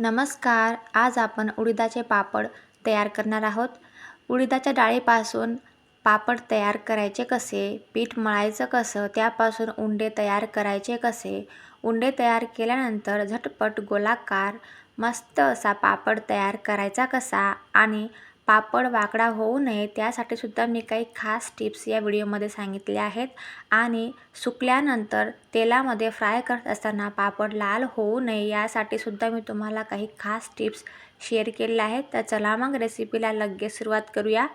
नमस्कार. आज आपण उडीदाचे पापड तयार करणार आहोत. उडीदाच्या डाळीपासून पापड तयार करायचे कसे? पीठ मळायचं कसं? त्यापासून उंडे तयार करायचे कसे? उंडे तयार केल्यानंतर झटपट गोलाकार मस्त असा पापड तयार करायचा कसा? आणि पापड वाकडा होऊ नये त्यासाठी सुद्धा मी काही खास टिप्स या व्हिडिओमध्ये सांगितल्या आहेत. आणि सुकल्यानंतर तेलामध्ये फ्राय करत असताना पापड लाल होऊ नये यासाठी सुद्धा मी तुम्हाला काही खास टिप्स शेअर केलेल्या आहेत. तर चला मग रेसिपीला लगेच सुरुवात करूया.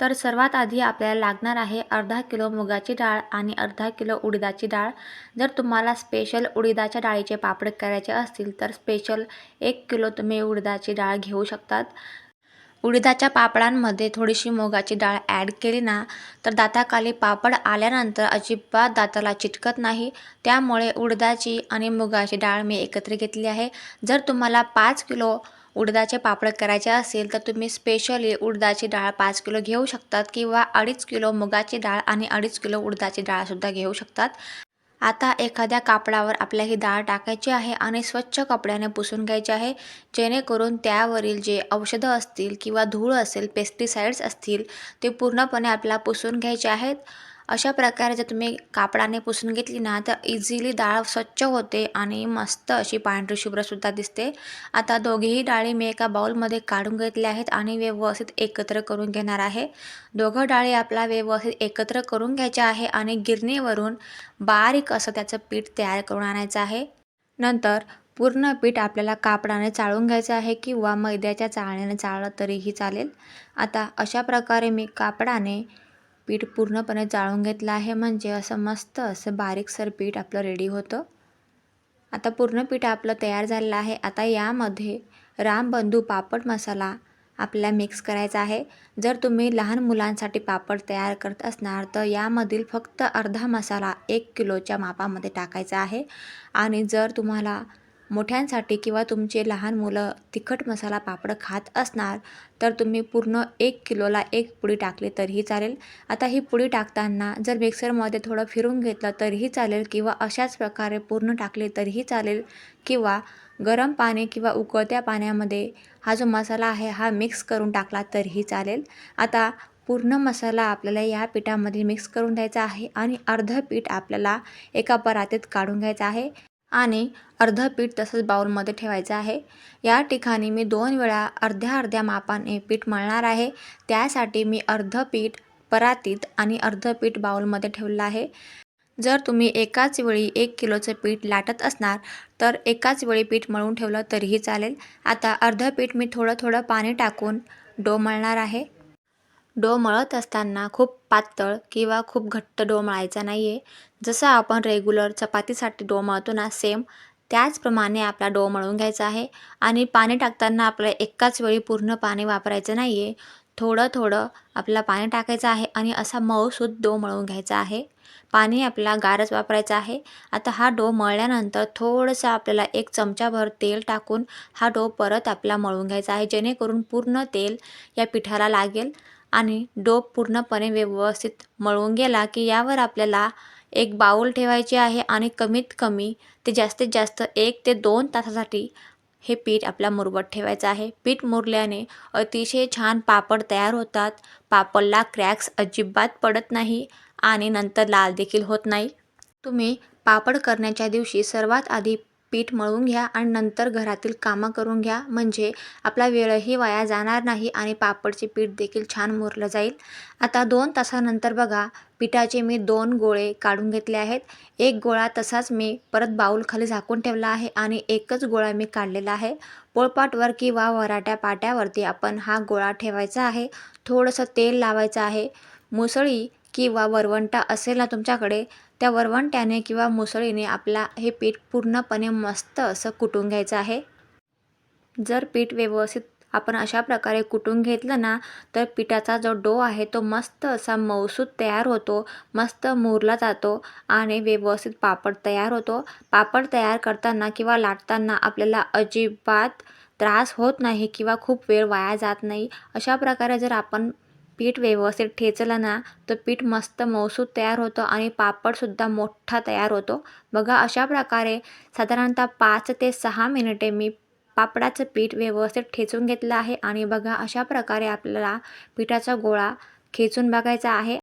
तर सर्वात आधी आपल्याला लागणार आहे अर्धा किलो मुगाची डाळ आणि अर्धा किलो उडीदाची डाळ. जर तुम्हाला स्पेशल उडीदाच्या डाळीचे पापड करायचे असतील तर स्पेशल एक किलो तुम्ही उडीदाची डाळ घेऊ शकतात. उडीदाच्या पापडांमध्ये थोडीशी मुगाची डाळ ॲड केली ना तर दाताखाली पापड आल्यानंतर अजिबात दाताला चिटकत नाही. त्यामुळे उडदाची आणि मुगाची डाळ मी एकत्र घेतली आहे. जर तुम्हाला पाच किलो उडदाचे पापड करायचे असेल तर तुम्ही स्पेशली उडदाची डाळ पाच किलो घेऊ शकतात किंवा अडीच किलो मुगाची डाळ आणि अडीच किलो उडदाची डाळसुद्धा घेऊ शकतात. आता एखाद्या कापडावर आपल्या ही डाळ टाकायची आहे आणि स्वच्छ कपड्याने पुसून घ्यायचे आहे जेणेकरून त्यावरील जे औषधं असतील किंवा धूळ असेल पेस्टिसाइड्स असतील ते पूर्णपणे आपल्याला पुसून घ्यायचे आहेत. अशा प्रकारे जर तुम्ही कापडाने पुसून घेतली ना तर इझिली डाळ स्वच्छ होते आणि मस्त अशी पांढरी शुभ्रसुद्धा दिसते. आता दोघेही डाळी मी एका बाउलमध्ये काढून घेतल्या आहेत आणि व्यवस्थित एकत्र करून घेणार आहे. दोघं डाळी आपला व्यवस्थित एकत्र करून घ्यायच्या आहे आणि गिरणीवरून बारीक असं त्याचं पीठ तयार करून आणायचं आहे. नंतर पूर्ण पीठ आपल्याला कापडाने चाळून घ्यायचं आहे किंवा मैद्याच्या चाळण्याने चाळलं तरीही चालेल. आता अशा प्रकारे मी कापडाने पीठ पूर्णपणे जाळून घेतलं आहे म्हणजे असं मस्त असं बारीकसर पीठ आपलं रेडी होतं. आता पूर्ण पीठ आपलं तयार झालेलं आहे. आता यामध्ये रामबंधू पापड मसाला आपल्याला मिक्स करायचा आहे. जर तुम्ही लहान मुलांसाठी पापड तयार करत असणार तर यामधील फक्त अर्धा मसाला एक किलोच्या मापामध्ये टाकायचा आहे. आणि जर तुम्हाला मोठ्यांसाठी किंवा तुमचे लहान मुलं तिखट मसाला पापड खात असणार तर तुम्ही पूर्ण एक किलोला एक पुडी टाकली तरीही चालेल. आता ही पुडी टाकताना जर मिक्सरमध्ये थोडं फिरून घेतलं तरीही चालेल किंवा अशाच प्रकारे पूर्ण टाकले तरीही चालेल किंवा गरम पाणी किंवा उकळत्या पाण्यामध्ये हा जो मसाला आहे हा मिक्स करून टाकला तरीही चालेल. आता पूर्ण मसाला आपल्याला या पिठामध्ये मिक्स करून द्यायचा आहे आणि अर्धं पीठ आपल्याला एका परातीत काढून घ्यायचं आहे. आणि अर्धं पीठ तसंच बाउलमध्ये ठेवायचं आहे. या ठिकाणी मी दोन वेळा अर्ध्या अर्ध्या मापाने पीठ मळणार आहे. त्यासाठी मी अर्धं पीठ परातीत आणि अर्धं पीठ बाउलमध्ये ठेवलं आहे. जर तुम्ही एकाच वेळी एक किलोचं पीठ लाटत असणार तर एकाच वेळी पीठ मळून ठेवलं तरीही चालेल. आता अर्धं पीठ मी थोडं थोडं पाणी टाकून डो मळणार आहे. डो मळत असताना खूप पातळ किंवा खूप घट्ट डो मळायचा नाही आहे जसं आपण रेग्युलर चपातीसाठी डो मळतो ना सेम त्याचप्रमाणे आपला डो मळून घ्यायचा आहे. आणि पाणी टाकताना आपल्याला एकाच वेळी पूर्ण पाणी वापरायचं नाही आहे थोडं थोडं आपल्याला पाणी टाकायचं आहे आणि असा मऊसूद डो मळून घ्यायचा आहे. पाणी आपल्याला गारच वापरायचं आहे. आता हा डो मळल्यानंतर थोडंसं आपल्याला एक चमचाभर तेल टाकून हा डो परत आपला मळून घ्यायचा आहे. जेणेकरून पूर्ण तेल या पिठाला लागेल. आणि डो पूर्णपणे व्यवस्थित मळून गेला की यावर आपल्याला एक बाऊल ठेवायची आहे आणि कमीत कमी ते जास्तीत जास्त एक ते दोन तासासाठी हे पीठ आपल्या मुरवत ठेवायचं आहे. पीठ मुरल्याने अतिशय छान पापड तयार होतात. पापडला क्रॅक्स अजिबात पडत नाही आणि नंतर लाल देखील होत नाही. तुम्ही पापड करण्याच्या दिवशी सर्वात आधी पीठ मळून घ्या आणि नंतर घरातील कामं करून घ्या. म्हणजे आपला वेळही वाया जाणार नाही आणि पापडचे पीठ देखील छान मुरलं जाईल. आता दोन तासानंतर बघा पिठाचे मी दोन गोळे काढून घेतले आहेत. एक गोळा तसाच मी परत बाऊलखाली झाकून ठेवला आहे आणि एकच गोळा मी काढलेला आहे. पोळपाटवर किंवा वराट्या पाट्यावरती आपण हा गोळा ठेवायचा आहे. थोडंसं तेल लावायचं आहे. मुसळी किंवा वरवंटा असेल ना तुमच्याकडे त्या वरवंट्याने किंवा मुसळीने आपला हे पीठ पूर्णपणे मस्त असं कुटून घ्यायचं आहे. जर पीठ व्यवस्थित आपण अशा प्रकारे कुटून घेतलं ना तर पिठाचा जो डो आहे तो मस्त असा मऊसूत तयार होतो मस्त मुरला जातो आणि व्यवस्थित पापड तयार होतो. पापड तयार करताना किंवा लाटताना आपल्याला अजिबात त्रास होत नाही किंवा खूप वेळ वाया जात नाही. अशा प्रकारे जर आपण पीठ व्यवस्थित ठेचलं ना तर पीठ मस्त मऊसूत तयार होतं आणि पापडसुद्धा मोठा तयार होतो. बघा अशा प्रकारे साधारणतः पाच ते सहा मिनिटे मी पापडाचं पीठ व्यवस्थित ठेचून घेतलं आहे आणि बघा अशा प्रकारे आपल्याला पिठाचा गोळा खेचून बघायचा आहे.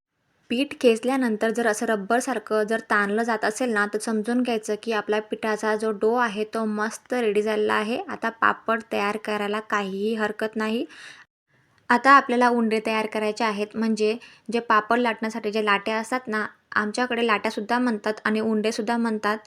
पीठ खेचल्यानंतर जर असं रब्बरसारखं जर ताणलं जात असेल ना तर समजून घ्यायचं की आपला पिठाचा जो डो आहे तो मस्त रेडी झालेला आहे. आता पापड तयार करायला काहीही हरकत नाही. आता आपल्याला उंडे तयार करायचे आहेत. म्हणजे जे पापड लाटण्यासाठी जे लाट्या असतात ना आमच्याकडे लाट्यासुद्धा म्हणतात आणि उंडेसुद्धा म्हणतात.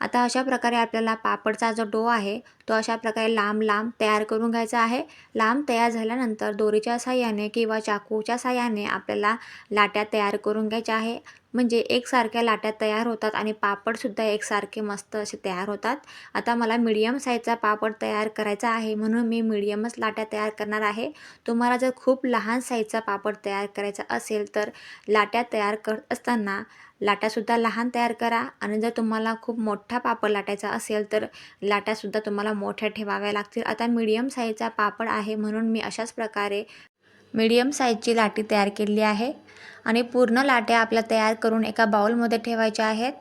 आता अशा प्रकारे आपल्याला पापडचा जो डो आहे तो अशा प्रकारे लांब लांब तयार करून घ्यायचा आहे. लांब तयार झाल्यानंतर दोरीच्या साह्याने किंवा चाकूच्या साह्याने आपल्याला लाट्या तयार करून घ्यायच्या आहे. म्हणजे एकसारख्या लाट्या तयार होतात आणि पापडसुद्धा एकसारखे मस्त असे तयार होतात. आता मला मीडियम साईजचा पापड तयार करायचा आहे म्हणून मी मीडियमच लाट्या तयार करणार आहे. तुम्हाला जर खूप लहान साईजचा पापड तयार करायचा असेल तर लाट्या तयार करत असताना लाटासुद्धा लहान तयार करा. आणि जर तुम्हाला खूप मोठा पापड लाटायचा असेल तर लाटासुद्धा तुम्हाला मोठ्या ठेवाव्या लागतील. आता मीडियम साईजचा पापड आहे म्हणून मी अशाच प्रकारे मीडियम साईजची लाटी तयार केली आहे. आणि पूर्ण लाट्या आपल्या तयार करून एका बाउलमध्ये ठेवायच्या आहेत.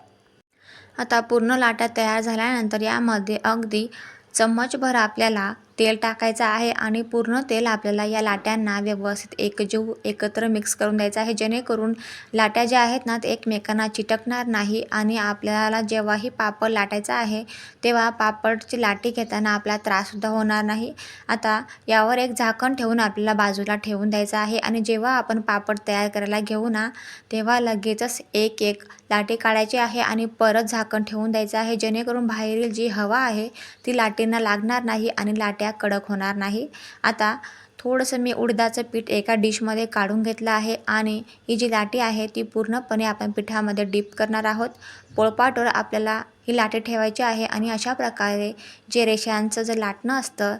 आता पूर्ण लाटा तयार झाल्यानंतर यामध्ये अगदी चम्मचभर आपल्याला तेल टाकायचं आहे आणि पूर्ण तेल आपल्याला या लाट्यांना व्यवस्थित एकजीव एकत्र मिक्स करून द्यायचं आहे. जेणेकरून लाट्या ज्या आहेत ना ते एकमेकांना चिटकणार नाही आणि आपल्याला जेव्हाही पापड लाटायचा आहे तेव्हा पापडची लाटी घेताना आपला त्राससुद्धा होणार नाही. आता यावर एक झाकण ठेवून आपल्याला बाजूला ठेवून द्यायचं आहे आणि जेव्हा आपण पापड तयार करायला घेऊ ना तेव्हा लगेचच एक एक लाटी काढायची आहे आणि परत झाकण ठेवून द्यायचं आहे. जेणेकरून बाहेरील जी हवा आहे ती लाटींना लागणार नाही आणि लाट्या त्या कडक होणार नाही. आता थोडंसं मी उडदाचं पीठ एका डिशमध्ये काढून घेतलं आहे आणि ही जी लाटी आहे ती पूर्णपणे आपण पिठामध्ये डीप करणार आहोत. पोळपाटवर आपल्याला ही लाटी ठेवायची आहे आणि अशा प्रकारे जे रेषांचं जे लाटणं असतं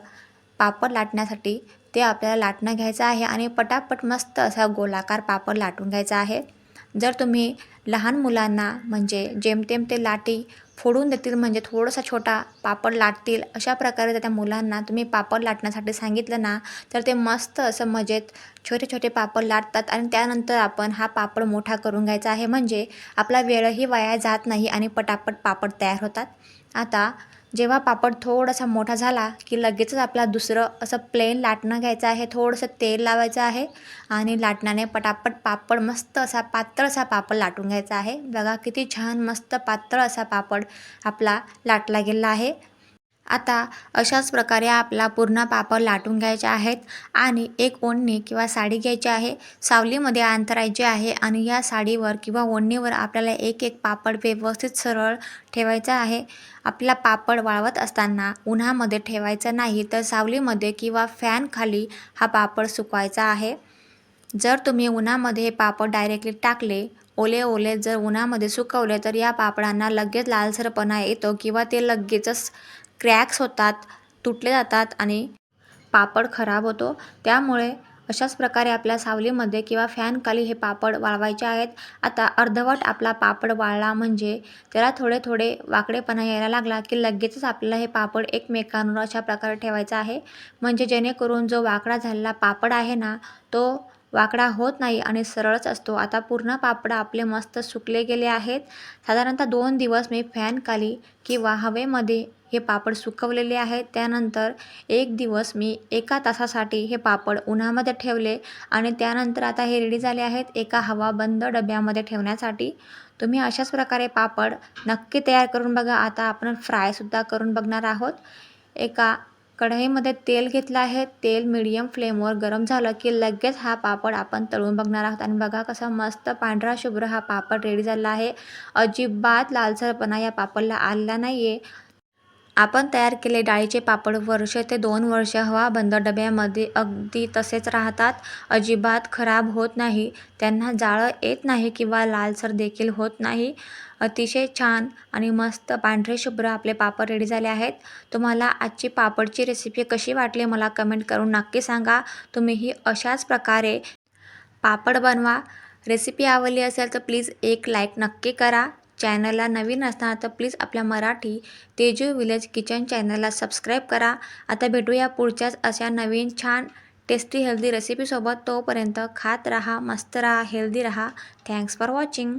पापड लाटण्यासाठी ते आपल्याला लाटणं घ्यायचं आहे आणि पटापट मस्त असा गोलाकार पापड लाटून घ्यायचा आहे. जर तुम्ही लहान मुलांना म्हणजे जेमतेम ते लाटी फोडून देतील म्हणजे थोडासा छोटा पापड लाटतील अशा प्रकारे जर त्या मुलांना तुम्ही पापड लाटण्यासाठी सांगितलं ना तर ते मस्त असं मजेत छोटे छोटे पापड लाटतात आणि त्यानंतर आपण हा पापड मोठा करून घ्यायचा आहे. म्हणजे आपला वेळही वाया जात नाही आणि पटापट पापड तयार होतात. आता जेव्हा पापड थोडासा मोठा झाला की लगेचच आपला दुसरं असं प्लेन लाटणं घ्यायचं आहे थोडंसं तेल लावायचं आहे आणि लाटणाने पटापट पापड मस्त असा पातळ असा पापड लाटून घ्यायचा आहे. बघा किती छान मस्त पातळ असा पापड आपला लाटला गेला आहे. आता अशाच प्रकारे आपला पूर्ण पापड लाटून घ्यायचे आहेत आणि एक ओढणी किंवा साडी घ्यायची आहे. सावलीमध्ये अंतरायची आहे आणि या साडीवर किंवा ओढणीवर आपल्याला एक एक पापड व्यवस्थित सरळ ठेवायचा आहे. आपला पापड वाळवत असताना उन्हामध्ये ठेवायचं नाही तर सावलीमध्ये किंवा फॅनखाली हा पापड सुकवायचा आहे. जर तुम्ही उन्हामध्ये हे पापड डायरेक्टली टाकले ओले ओले जर उन्हामध्ये सुकवले तर या पापडांना लगेच लालसरपणा येतो किंवा ते लगेचच क्रॅक्स होतात तुटले जातात आणि पापड खराब होतो. त्यामुळे अशाच प्रकारे आपल्या सावलीमध्ये किंवा फॅनखाली हे पापड वाळवायचे आहेत. आता अर्धवट आपला पापड वाळला म्हणजे त्याला थोडे थोडे वाकडेपणा यायला लागला की लगेचच आपल्याला हे पापड एकमेकांवर अशा प्रकारे ठेवायचं आहे. म्हणजे जेणेकरून जो वाकडा झालेला पापड आहे ना तो वाकडा होत नाही आणि सरळच असतो. आता पूर्ण पापड आपले मस्त सुकले गेले आहेत. साधारणतः दोन दिवस मी फॅनखाली किंवा हवेमध्ये हे पापड सुकवलेले आहेत. त्यानंतर एक दिवस मी एका तासासाठी हे पापड उन्हामध्ये ठेवले आणि त्यानंतर आता हे रेडी झाले आहेत एका हवाबंद डब्यामध्ये ठेवण्यासाठी. तुम्ही अशाच प्रकारे पापड नक्की तयार करून बघा. आता आपण फ्रायसुद्धा करून बघणार आहोत. एका कढईमध्ये तेल घेतलं आहे. तेल मिडियम फ्लेमवर गरम झालं की लगेच हा पापड आपण तळून बघणार आहोत. आणि बघा कसा मस्त पांढरा शुभ्र हा पापड रेडी झाला आहे. अजिबात लालसरपणा या पापडला आलेला नाही आहे आपण तयार केले डाळीचे पापड वर्ष ते दोन वर्ष हवा. बंद डब्यामध्ये अगदी तसेच राहतात. अजिबात खराब होत नाही. त्यांना जाळं येत नाही किंवा लालसर देखील होत नाही. अतिशय छान आणि मस्त पांढरे शुभ्र आपले पापड रेडी झाले आहेत. तुम्हाला आजची पापडची रेसिपी कशी वाटली मला कमेंट करून नक्की सांगा. तुम्हीही अशाच प्रकारे पापड बनवा. रेसिपी आवडली असेल तर प्लीज एक लाईक नक्की करा. चॅनलला नवीन असताना तर प्लीज आपल्या मराठी तेजू विलेज किचन चॅनलला सबस्क्राईब करा. आता भेटूया पुढच्याच अशा नवीन छान टेस्टी हेल्दी रेसिपीसोबत तोपर्यंत खात राहा मस्त राहा हेल्दी राहा. Thanks for watching